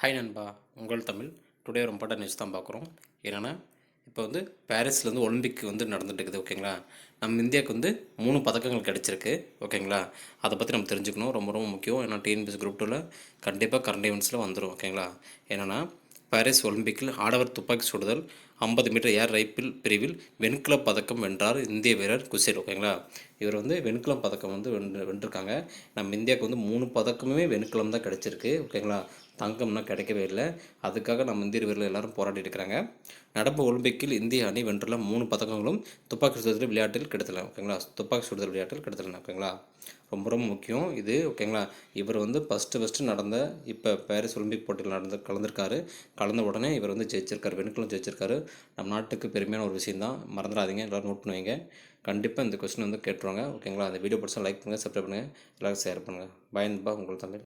Hi நண்பா உங்கள் Tamil. Today ஒரு இம்பார்ட்டன் நியூஸ் தான் பார்க்குறோம். என்னென்னா இப்போ வந்து பாரிஸ்லேருந்து ஒலிம்பிக் வந்து நடந்துட்டு இருக்குது ஓகேங்களா நம்ம இந்தியாவுக்கு வந்து மூணு பதக்கங்கள் கிடச்சிருக்கு ஓகேங்களா அதை பற்றி நம்ம தெரிஞ்சுக்கணும். ரொம்ப ரொம்ப முக்கியம். ஏன்னா டிஎன்பிஎஸ் குரூப் டூவில் கண்டிப்பாக கரண்ட் ஈவெண்ட்ஸில் வந்துடும் ஓகேங்களா என்னென்னா பாரிஸ் ஒலிம்பிக்கில் ஆடவர் துப்பாக்கி சுடுதல் ஐம்பது மீட்டர் ஏர் ரைப்பிள் பிரிவில் வெண்கலப் பதக்கம் வென்றார் இந்திய வீரர் குசேல் ஓகேங்களா? இவர் வந்து வெண்கலம் பதக்கம் வந்து வென்று வென்றிருக்காங்க. நம்ம இந்தியாவுக்கு வந்து மூணு பதக்கமுமே வெண்கலம் தான் கிடச்சிருக்கு ஓகேங்களா? தங்கம்னா கிடைக்கவே இல்லை. அதுக்காக நம்ம இந்திய வீரர்கள் எல்லாரும் போராடிட்டு இருக்கிறாங்க. நடப்பு ஒலிம்பிக்கில் இந்திய அணி வென்றுள்ள மூணு பதக்கங்களும் துப்பாக்கி சுடுதல் விளையாட்டில் கிடைத்தல ஓகேங்களா? துப்பாக்கி சுடுதல் விளையாட்டில் கிடைத்தலாம் ஓகேங்களா? ரொம்ப ரொம்ப முக்கியம் இது ஓகேங்களா? இவர் வந்து ஃபஸ்ட்டு ஃபஸ்ட்டு நடந்த இப்போ பாரிஸ் ஒலிம்பிக் போட்டியில் நடந்து கலந்துருக்காரு. கலந்த உடனே இவர் வந்து ஜெயிச்சிருக்காரு வெண்கலம் ஜெயிச்சிருக்காரு. நம்ம நாட்டுக்கு பெருமையான ஒரு விஷயம் தான் மறந்துடாதீங்க. எல்லோரும் நோட் பண்ணுவீங்க. கண்டிப்பாக இந்த கொஸ்டின் வந்து கேட்டுருவாங்க. ஓகேங்களா அந்த வீடியோ பிடிச்சா லைக் பண்ணுங்கள் சப்ஸ்கிரைப் பண்ணுங்கள் எல்லோரும் ஷேர் பண்ணுங்கள் பயன்பா உங்கள் தமிழ்.